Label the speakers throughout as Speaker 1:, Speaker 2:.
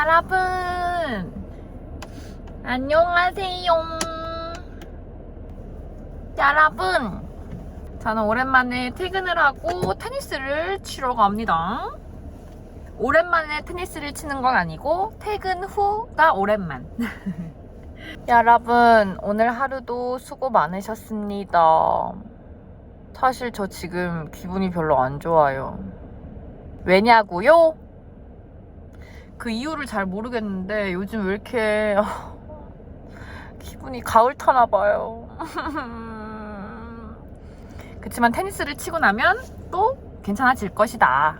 Speaker 1: 여러분 안녕하세요. 여러분 저는 오랜만에 퇴근을 하고 테니스를 치러 갑니다. 오랜만에 테니스를 치는 건 아니고 퇴근 후가 오랜만. 여러분 오늘 하루도 수고 많으셨습니다. 사실 저 지금 기분이 별로 안 좋아요. 왜냐고요? 그 이유를 잘 모르겠는데 요즘 왜 이렇게 기분이 가을 타나 봐요. 그치만 테니스를 치고 나면 또 괜찮아질 것이다.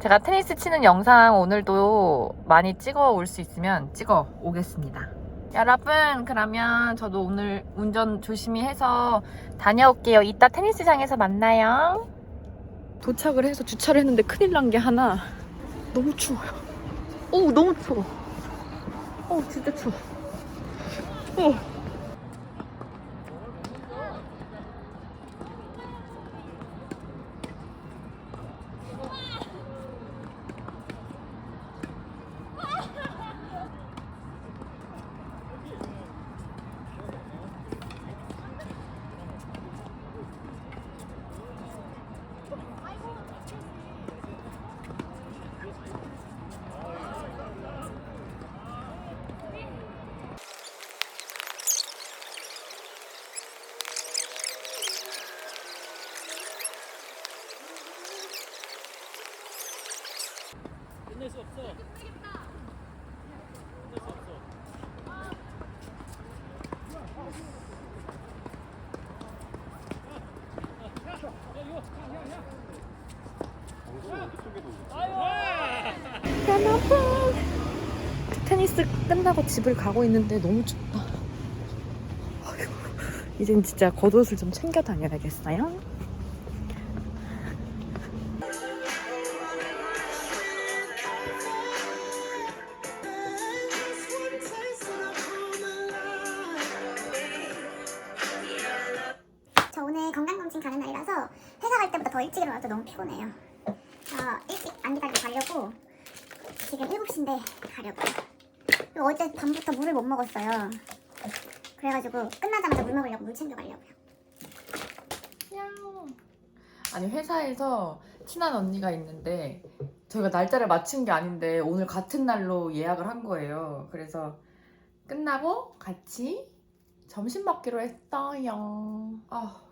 Speaker 1: 제가 테니스 치는 영상 오늘도 많이 찍어 올 수 있으면 찍어 오겠습니다. 여러분, 그러면 저도 오늘 운전 조심히 해서 다녀올게요. 이따 테니스장에서 만나요. 도착을 해서 주차를 했는데 큰일 난 게 하나. 너무 추워요. 오 너무 추워. 어 진짜 추워. 어. 여러분 테니스 끝나고 집을 가고 있는데 너무 춥다. 이젠 진짜 겉옷을 좀 챙겨 다녀야겠어요
Speaker 2: 오늘 건강검진 가는 날이라서 회사 갈 때보다 더 일찍 일어나서 너무 피곤해요. 어, 일찍 안 기다리고 가려고 지금 7시인데 가려고요. 그리고 어제 밤부터 물을 못 먹었어요. 그래가지고 끝나자마자 물 먹으려고 물 챙겨 가려고요.
Speaker 1: 아니 회사에서 친한 언니가 있는데 저희가 날짜를 맞춘 게 아닌데 오늘 같은 날로 예약을 한 거예요. 그래서 끝나고 같이 점심 먹기로 했어요. 아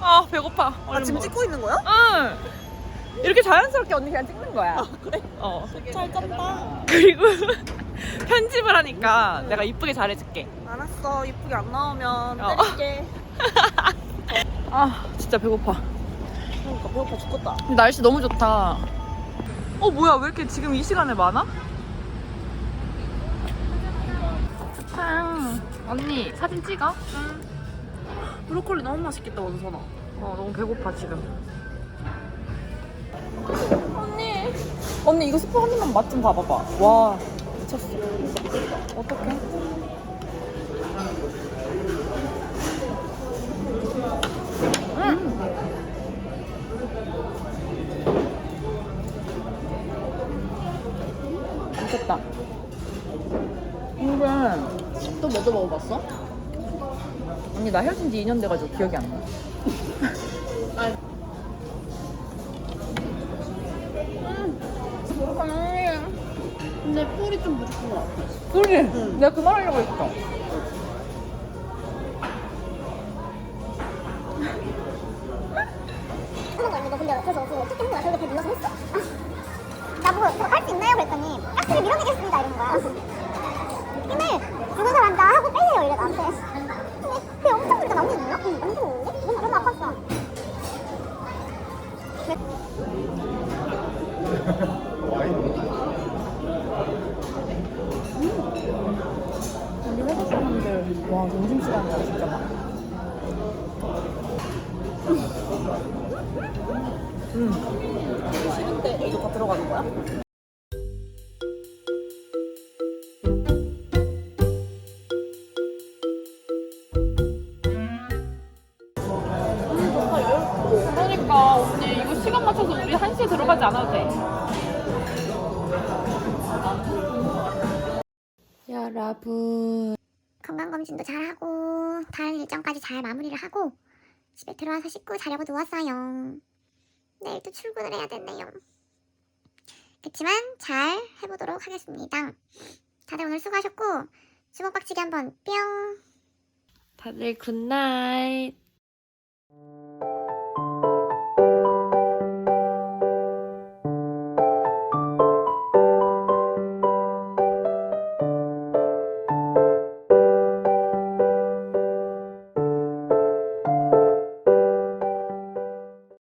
Speaker 1: 아 배고파.
Speaker 3: 아 지금 찍고 있는 거야?
Speaker 1: 응. 이렇게 자연스럽게 언니 그냥 찍는 거야.
Speaker 3: 그래?
Speaker 1: 어.
Speaker 3: 잘 짰다.
Speaker 1: 그리고 편집을 하니까 내가 이쁘게 잘해줄게.
Speaker 3: 알았어. 이쁘게 안 나오면
Speaker 1: 어.
Speaker 3: 때릴게.
Speaker 1: 아 진짜 배고파.
Speaker 3: 그러니까 배고파 죽겠다.
Speaker 1: 날씨 너무 좋다. 어 뭐야 왜 이렇게 지금 이 시간에 많아? 짠. 언니 사진 찍어? 응.
Speaker 3: 브로콜리 너무 맛있겠다 원선아.
Speaker 1: 어 너무 배고파 지금. 언니. 언니 이거 스프 한 입만 맛 좀 봐봐봐. 와 미쳤어. 어떡해? 미쳤다. 근데
Speaker 3: 또몇개 먹어봤어?
Speaker 1: 언니 나 헤어진 지 2년 돼가지고 기억이 안 나.
Speaker 3: 근데 꿀이 좀것 같아.
Speaker 1: 그래. 내가 그말 하려고 했어.
Speaker 2: 우리 회사 사람들
Speaker 1: 와 점심시간이야 진짜 막 음. 싫은데 이거 다 들어가는 거야? 그러니까 언니 이거 시간 맞춰서 우리 1시에 들어가지 않아도 돼 여러분.
Speaker 2: 건강검진도 잘하고 다른 일정까지 잘 마무리를 하고 집에 들어와서 씻고 자려고 누웠어요. 내일 또 출근을 해야 되네요. 그치만 잘 해보도록 하겠습니다. 다들 오늘 수고하셨고 주먹박치기 한번 뿅!
Speaker 1: 다들 굿나잇.